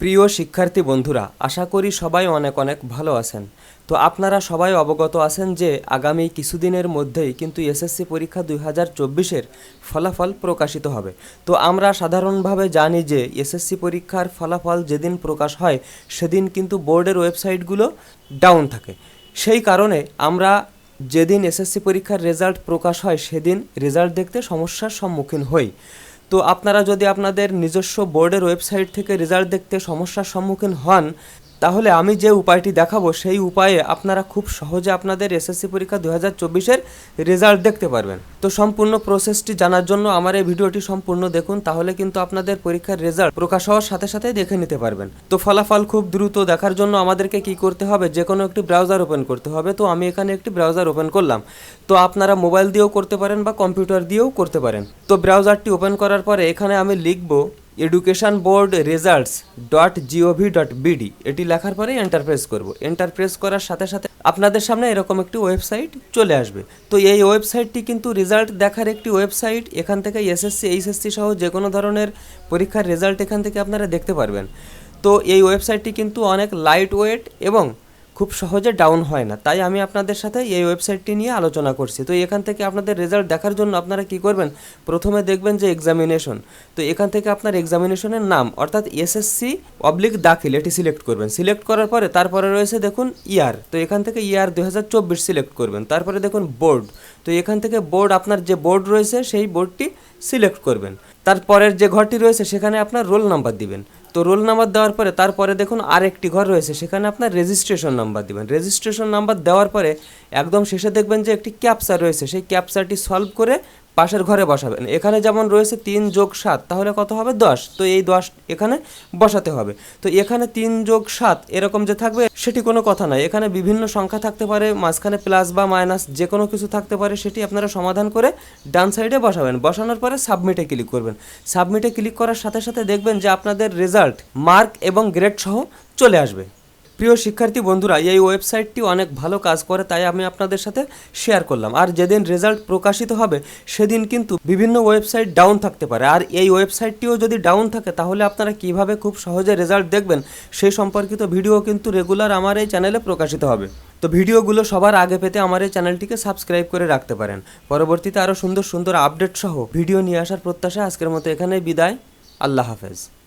প্রিয় শিক্ষার্থী বন্ধুরা, আশা করি সবাই অনেক অনেক ভালো আছেন। তো আপনারা সবাই অবগত আছেন যে আগামী কিছুদিনের মধ্যেই কিন্তু এসএসসি পরীক্ষা দুই হাজার চব্বিশের ফলাফল প্রকাশিত হবে। তো আমরা সাধারণভাবে জানি যে এসএসসি পরীক্ষার ফলাফল যেদিন প্রকাশ হয়, সেদিন কিন্তু বোর্ডের ওয়েবসাইটগুলো ডাউন থাকে। সেই কারণে আমরা যেদিন এসএসসি পরীক্ষার রেজাল্ট প্রকাশ হয়, সেদিন রেজাল্ট দেখতে সমস্যার সম্মুখীন হই। তো আপনারা যদি আপনাদের নিজস্ব বোর্ডের ওয়েবসাইট থেকে রেজাল্ট দেখতে সমস্যার সম্মুখীন হন তাহলে আমি যে উপায়টি দেখাবো, সেই উপায়ে আপনারা খুব সহজে আপনাদের এসএসসি পরীক্ষা দু হাজার চব্বিশের রেজাল্ট দেখতে পারবেন। তো সম্পূর্ণ প্রসেসটি জানার জন্য আমার এই ভিডিওটি সম্পূর্ণ দেখুন, তাহলে কিন্তু আপনাদের পরীক্ষার রেজাল্ট প্রকাশ হওয়ার সাথে সাথে দেখে নিতে পারবেন। তো ফলাফল খুব দ্রুত দেখার জন্য আমাদেরকে কি করতে হবে যে কোনো একটি ব্রাউজার ওপেন করতে হবে। তো আমি এখানে একটি ব্রাউজার ওপেন করলাম। তো আপনারা মোবাইল দিয়েও করতে পারেন বা কম্পিউটার দিয়েও করতে পারেন। তো ব্রাউজারটি ওপেন করার পরে এখানে আমি লিখব education board results dot gov dot BD এটি লেখার পরে এন্টার প্রেস করব। এন্টার প্রেস করার সাথে সাথে আপনাদের সামনে এরকম একটি ওয়েবসাইট চলে আসবে। তো এই ওয়েবসাইটটি কিন্তু রেজাল্ট দেখার একটি ওয়েবসাইট এখান থেকে এসএসসি এইচএসসি সহ যে কোনো ধরনের পরীক্ষার রেজাল্ট এখান থেকে আপনারা দেখতে পারবেন। তো এই ওয়েবসাইটটি কিন্তু অনেক লাইট ওয়েট এবং খুব সহজে ডাউন হয় না। তাই আমি আপনাদের সাথে এই ওয়েবসাইটটি নিয়ে আলোচনা করছি। তো এখান থেকে আপনাদের রেজাল্ট দেখার জন্য আপনারা কি করবেন? প্রথমে দেখবেন যে এক্সামিনেশন তো এখান থেকে আপনার এক্সামিনেশনের নাম, অর্থাৎ এসএসসি অবলিক দাখিল, এটি সিলেক্ট করবেন। সিলেক্ট করার পরে তারপরে রয়েছে দেখুন ইয়ার তো এখান থেকে ইয়ার দু হাজার চব্বিশ সিলেক্ট করবেন। তারপরে দেখুন বোর্ড তো এখান থেকে বোর্ড আপনার যে বোর্ড রয়েছে, সেই বোর্ডটি সিলেক্ট করবেন। তারপরের যে ঘরটি রয়েছে, সেখানে আপনার রোল নাম্বার দিবেন। তো রোল নাম্বার দেওয়ার পরে তারপরে দেখুন আরেকটি ঘর রয়েছে, সেখানে আপনার রেজিস্ট্রেশন নাম্বার দেবেন। রেজিস্ট্রেশন নাম্বার দেওয়ার পরে একদম শেষে দেখবেন যে একটি ক্যাপচা রয়েছে, সেই ক্যাপচাটি সলভ করে পাশের ঘরে বসাবেন। এখানে যেমন রয়েছে তিন যোগ সাত, তাহলে কত হবে? দশ। তো এই দশ এখানে বসাতে হবে। তো এখানে তিন যোগ সাত এরকম যে থাকবে, সেটি কোনো কথা নয়। এখানে বিভিন্ন সংখ্যা থাকতে পারে, মাঝখানে প্লাস বা মাইনাস যে কোনো কিছু থাকতে পারে, সেটি আপনারা সমাধান করে ডান সাইডে বসাবেন। বসানোর পরে সাবমিটে ক্লিক করবেন। সাবমিটে ক্লিক করার সাথে সাথে দেখবেন যে আপনাদের রেজাল্ট মার্ক এবং গ্রেড সহ চলে আসবে। প্রিয় শিক্ষার্থী বন্ধুরা, এই ওয়েবসাইটটি অনেক ভালো কাজ করে, তাই আমি আপনাদের সাথে শেয়ার করলাম। আর যেদিন রেজাল্ট প্রকাশিত হবে, সেদিন কিন্তু বিভিন্ন ওয়েবসাইট ডাউন থাকতে পারে। আর এই ওয়েবসাইটটিও যদি ডাউন থাকে, তাহলে আপনারা কীভাবে খুব সহজে রেজাল্ট দেখবেন, সেই সম্পর্কিত ভিডিও কিন্তু রেগুলার আমার এই চ্যানেলে প্রকাশিত হবে। তো ভিডিওগুলো সবার আগে পেতে আমার এই চ্যানেলটিকে সাবস্ক্রাইব করে রাখতে পারেন। পরবর্তীতে আরও সুন্দর সুন্দর আপডেট সহ ভিডিও নিয়ে আসার প্রত্যাশা আজকের মতো এখানেই বিদায়। আল্লাহ হাফেজ।